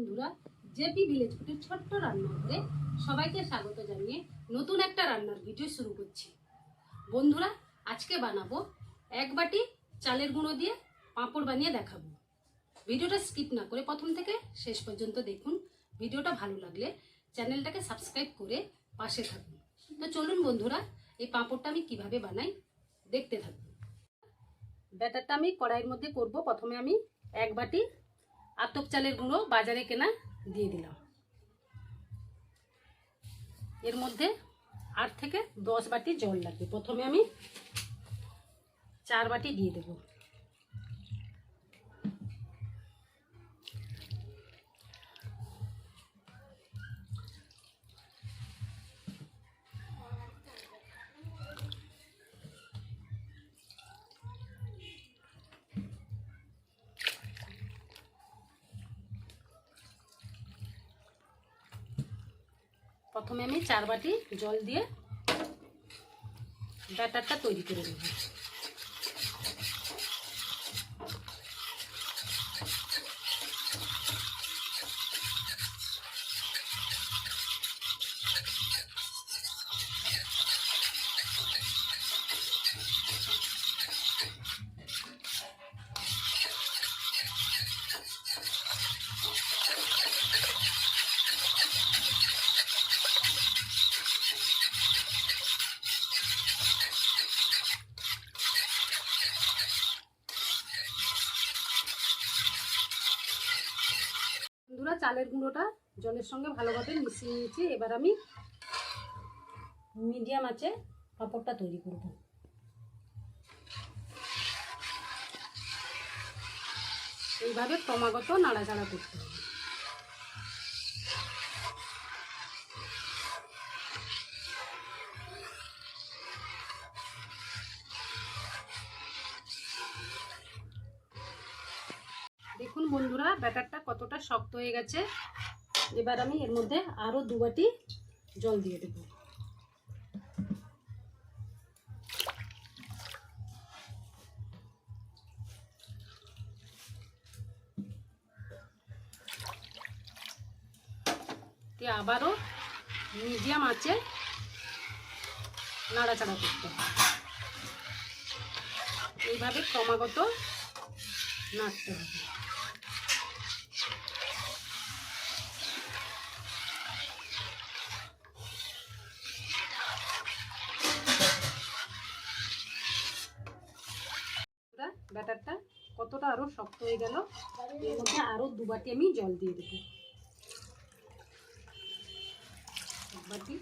বন্ধুরা, JP village ফুটের ছোট্ট রান্নাঘরে সবাইকে স্বাগত জানিয়ে নতুন একটা রান্নার ভিডিও শুরু করছি। বন্ধুরা, আজকে বানাবো এক বাটি চালের গুঁড়ো দিয়ে পাঁপড় বানিয়ে দেখাবো। ভিডিওটা স্কিপ না করে প্রথম থেকে শেষ পর্যন্ত দেখুন। ভিডিওটা ভালো লাগলে চ্যানেলটাকে সাবস্ক্রাইব করে পাশে থাকুন। তো চলুন বন্ধুরা, এই পাঁপড়টা আমি কীভাবে বানাই দেখতে থাকুন। ব্যাটারটা আমি কড়াইয়ের মধ্যে করব। প্রথমে আমি এক বাটি আতপ চালের গুঁড়ো বাজারে কেনা দিয়ে দিলাম। এর মধ্যে আট থেকে দশ বাটি জল লাগবে। প্রথমে আমি চার বাটি দিয়ে দেব। প্রথমে আমি চার বাটি জল দিয়ে ব্যাটারটা তৈরি করে নেব। চালের গুঁড়োটা জলের সঙ্গে ভালোভাবে মিশিয়ে নিয়েছি। এবার আমি মিডিয়াম আছে পাঁপড়টা তৈরি করব এইভাবে ক্রমাগত নাড়াচাড়া করতে হবে। দেখুন বন্ধুরা, ব্যাটারটা কতটা শক্ত হয়ে গেছে। এবার আমি এর মধ্যে আরও দু বাটি জল দিয়ে দেব। আবারও মিডিয়াম আছে নাড়াচাড়া করতে এইভাবে ক্রমাগত নাড়তে হবে। ব্যাটারটা কতটা আরও শক্ত হয়ে গেল এর মধ্যে আরও দু বাটি আমি জল দিয়ে দেবো। বাটি,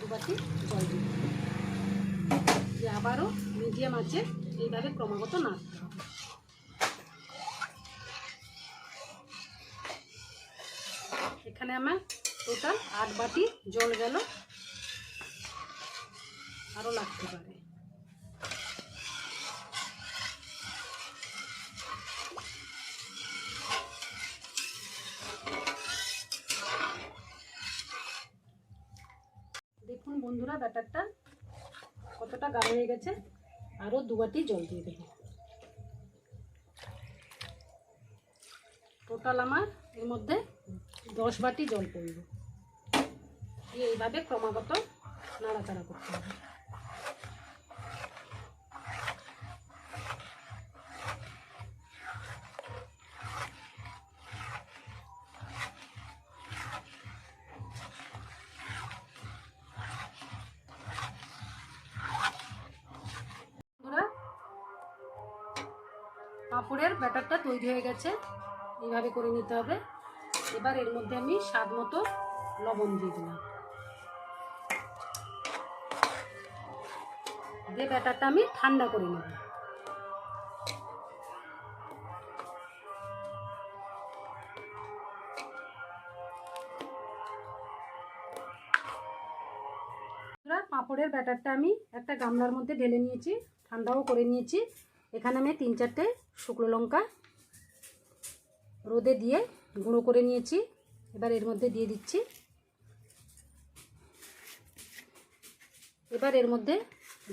দু বাটি জল দিয়ে দিয়ে আবারও মিডিয়াম আছে এইভাবে ক্রমাগত হবে। এখানে আমার টোটাল আট বাটি জল গেল। আরও লাগতে পারে। ব্যাটারটা কতটা গাঢ় হয়ে গেছে, আরও দু বাটি জল দিয়ে দেবো। টোটাল আমার এর মধ্যে দশ বাটি জল পড়বে এইভাবে ক্রমাগত নাড়াচাড়া করতে হবে। পাঁপড়ের ব্যাটারটা তৈরি হয়ে গেছে। এইভাবে করে নিতে হবে। এবার এর মধ্যে আমি স্বাদ মতো লবণ দিয়ে দিলাম। দিয়ে ব্যাটারটা আমি ঠান্ডা করে নেব। পাঁপড়ের ব্যাটারটা আমি একটা গামলার মধ্যে ঢেলে নিয়েছি। ঠান্ডাও করে নিয়েছি। এখানে আমি তিন চারটে শুকনো লঙ্কা রোদে দিয়ে গুঁড়ো করে নিয়েছি। এবার এর মধ্যে দিয়ে দিচ্ছি। এবার এর মধ্যে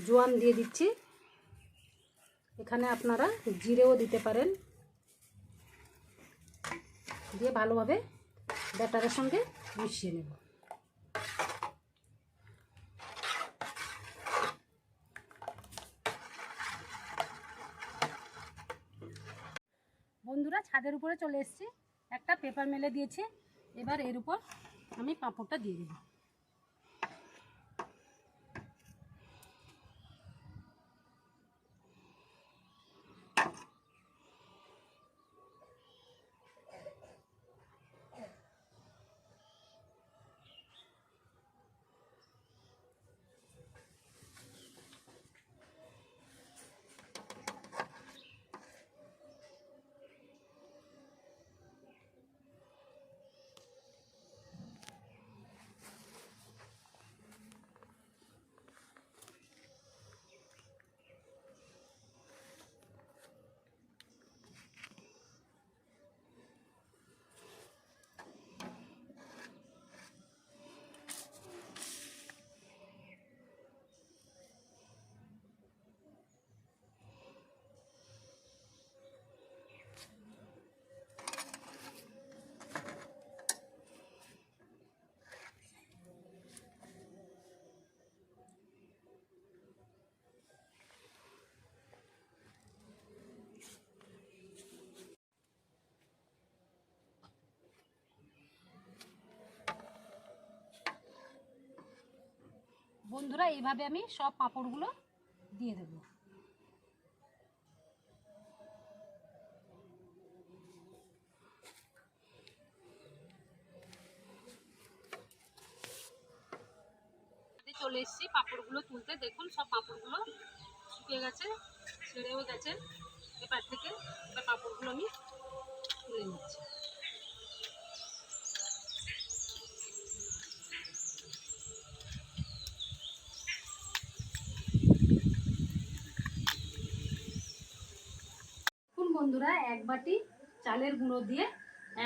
জোয়ান দিয়ে দিচ্ছি। এখানে আপনারা জিরেও দিতে পারেন। দিয়ে ভালোভাবে ব্যাটারের সঙ্গে মিশিয়ে নেব বন্ধুরা ছাদের উপরে চলে এসেছি। একটা পেপার মেলে দিয়েছি। এবার এর উপর আমি পাঁপড়টা দিয়ে দেবো। বন্ধুরা, এইভাবে আমি সব পাঁপড়গুলো দিয়ে দেব। চলে এসেছি পাঁপড়গুলো তুলতে। দেখুন, সব পাঁপড়গুলো শুকিয়ে গেছে, ছেড়েও গেছে। এবার থেকে এবার পাঁপড়গুলো আমি তুলে নিচ্ছি দেখুন বন্ধুরা, এক বাটি চালের গুঁড়ো দিয়ে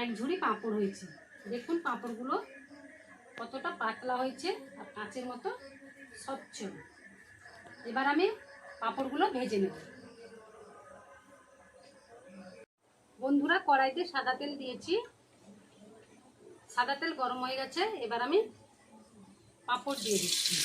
এক ঝুড়ি পাঁপড় হয়েছে। দেখুন পাঁপড়গুলো কতটা পাতলা হয়েছে আর কাঁচের মতো স্বচ্ছ। এবার আমি পাঁপড়গুলো ভেজে নেব। বন্ধুরা, কড়াইতে সাদা তেল দিয়েছি। সাদা তেল গরম হয়ে গেছে, এবার আমি পাঁপড় দিয়ে দিচ্ছি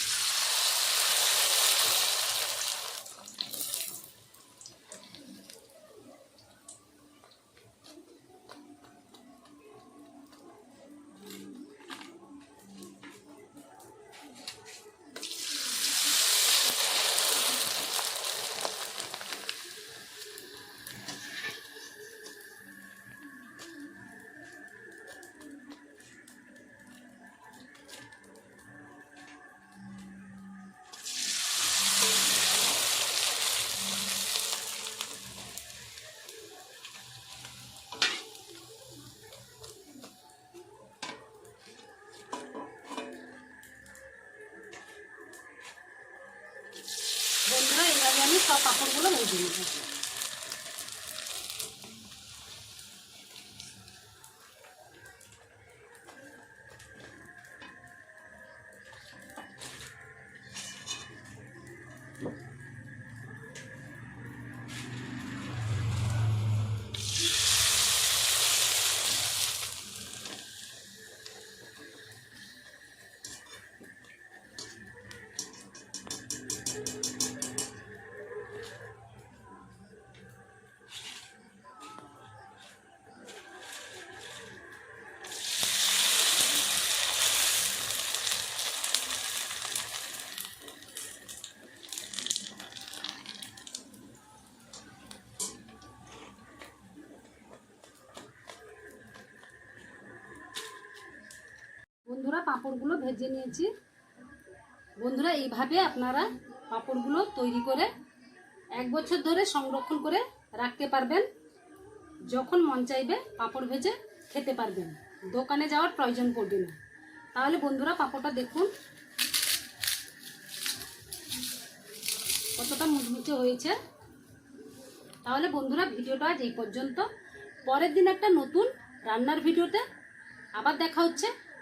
বন্ধুরা এইভাবে আমি সব পাঁপড়গুলো ভেজে নেব। বন্ধুরা পাঁপড়গুলো ভেজে নিয়েছি। বন্ধুরা এইভাবে আপনারা পাঁপড়গুলো তৈরি করে এক বছর ধরে সংরক্ষণ করে রাখতে পারবেন। যখন মন চাইবে পাঁপড় ভেজে খেতে পারবেন। দোকানে যাওয়ার প্রয়োজন পড়বে না। তাহলে বন্ধুরা পাঁপড়টা দেখুন। কতটা মুচমুচে হয়েছে। তাহলে বন্ধুরা ভিডিওটা আজ এই পর্যন্ত। পরের দিন একটা নতুন রান্নার ভিডিওতে আবার দেখা হচ্ছে।